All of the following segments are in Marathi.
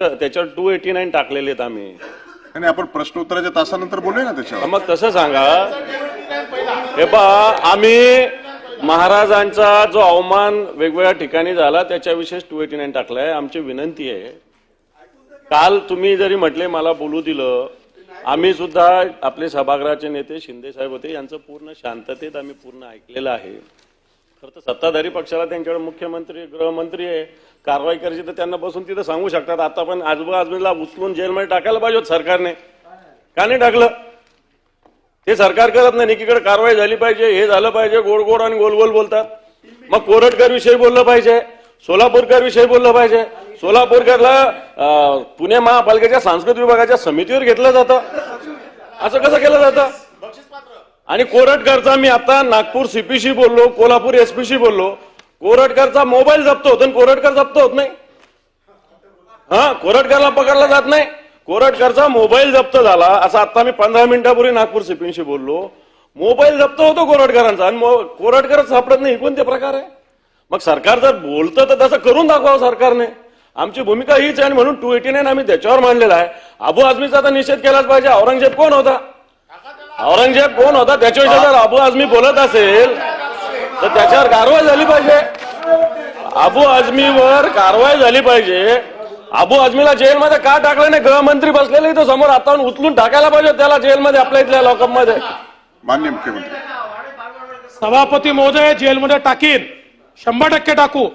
त्याच्यावर टू एटी नाईन टाकलेले आहेत आम्ही. आणि आपण प्रश्नोत्तराच्या तासानंतर बोलूया ना त्याच्यावर. मग तसं सांगा. हे पा आम्ही महाराजांचा जो अवमान वेगवेगळ्या ठिकाणी झाला त्याच्याविषयी टू एटी नाईन टाकलाय. आमची विनंती आहे. काल तुम्ही जरी म्हटले मला बोलू दिलं आम्ही सुद्धा आपले सभागृहाचे नेते शिंदे साहेब होते यांचं पूर्ण शांततेत आम्ही पूर्ण ऐकलेलं आहे. खरं तर सत्ताधारी पक्षाला त्यांच्याकडे मुख्यमंत्री गृहमंत्री आहे. कारवाई करायची तर त्यांना बसून तिथं सांगू शकतात. आता पण आजोबा आजमीला उचलून जेलमध्ये टाकायला पाहिजे सरकारने. का नाही टाकलं? ते सरकार करत नाही. एकीकडे कारवाई झाली पाहिजे हे झालं पाहिजे गोड गोड आणि गोल गोल बोलतात. मग कोरटकर विषयी बोललं पाहिजे सोलापूरकर विषयी बोललं पाहिजे. सोलापूरकरला पुणे महापालिकेच्या सांस्कृतिक विभागाच्या समितीवर घेतलं जातं. असं कसं केलं जातं? आणि कोरटकरचा मी आता नागपूर सीपीशी बोललो कोल्हापूर एसपीशी बोललो. कोरटकरचा मोबाईल जप्त होतो आणि कोरटकर जप्त होत नाही. हा कोरटकरला पकडला जात नाही. कोरटकरचा मोबाईल जप्त झाला. असं आता मी पंधरा मिनिटापूर्वी नागपूर सीपीशी बोललो. मोबाईल जप्त होतो कोरटकरांचा आणि मो- कोरटकरच सापडत नाही. कोणते प्रकार आहे? मग सरकार जर बोलतं तर तसं करून दाखवावं सरकारने. आमची भूमिका हीच आहे आणि म्हणून टू एटी नाईन आम्ही त्याच्यावर मांडलेला आहे. अबू आझमीचा तर निषेध केलाच पाहिजे. औरंगजेब कोण होता? औरंगजेब कोण होता? त्याच्याविषयी जर अबू आझमी बोलत असेल तर त्याच्यावर कारवाई झाली पाहिजे. अबू आझमीवर कारवाई झाली पाहिजे. अबू आझमीला जेलमध्ये का टाकलं नाही? गृहमंत्री बसलेले इथं समोर आता उचलून टाकायला पाहिजे त्याला जेलमध्ये आपल्या इथल्या लॉकअपमध्ये मान्य मुख्यमंत्री. सभापती महोदय जेलमध्ये टाकीन. शंभर टक्के टाकू.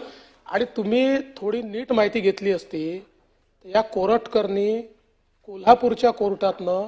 आणि तुम्ही थोडी नीट माहिती घेतली असती या कोरटकरनी कोल्हापूरच्या कोर्टातनं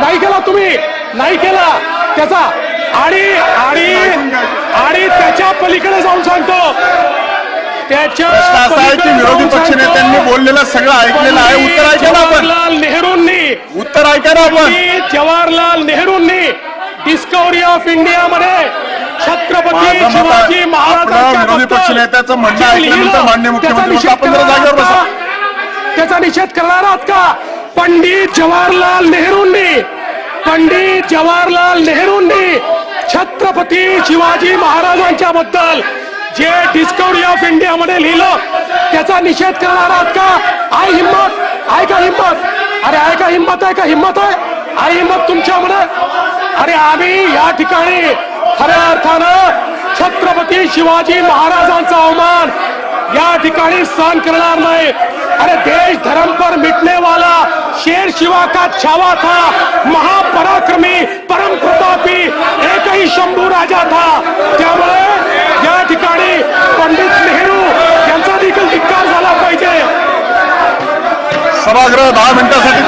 नाही केला तुम्ही. नाही केला. त्याचा आणि आणि आणि त्याच्या पलीकडे जाऊन सांगतो. त्याच्या असा आहे की विरोधी जाऊन पक्ष सांगतो, नेत्यांनी बोललेलं सगळं ऐकलेलं आहे. उत्तर ऐका ना आपण. जवाहरलाल नेहरूंनी उत्तर ऐका ना आपण. पंडित जवाहरलाल नेहरूंनी डिस्कवरी ऑफ इंडिया मध्ये छत्रपती माझं मत शिवाजी आहे, महाराजांच्या आपलं विरोधी बद्दल पक्षनेत्याचं म्हणणं जे ऐकल्यानंतर लिहिलं, माननीय मुख्यमंत्री निषेध आपण जरा करणार जागेवर बसा. का? त्याचा निषेध करणार आहात का? पंडित जवाहरलाल नेहरूंनी पंडित जवाहरलाल नेहरूंनी छत्रपती शिवाजी महाराजांच्या बद्दल जे डिस्कवरी ऑफ इंडिया मध्ये लिहिलं त्याचा निषेध करणार आहात का? आय हिंमत आहे का हिंमत? अरे आहे का हिंमत आहे का? हिंमत आहे? आहे हिंमत तुमच्यामध्ये अरे आम्ही या ठिकाणी खऱ्या अर्थानं छत्रपती शिवाजी महाराजांचा अवमान या ठिकाणी सहन करणार नाही. अरे देश धर्म पर मिटने वाला शिवा का छावा था महापराक्रमी परम प्रतापी एकही शंभू राजा था। त्यामुळे या ठिकाणी पंडित नेहरू यांचा देखील धिक्कार झाला पाहिजे. सभागृह दहा मिनिटासाठी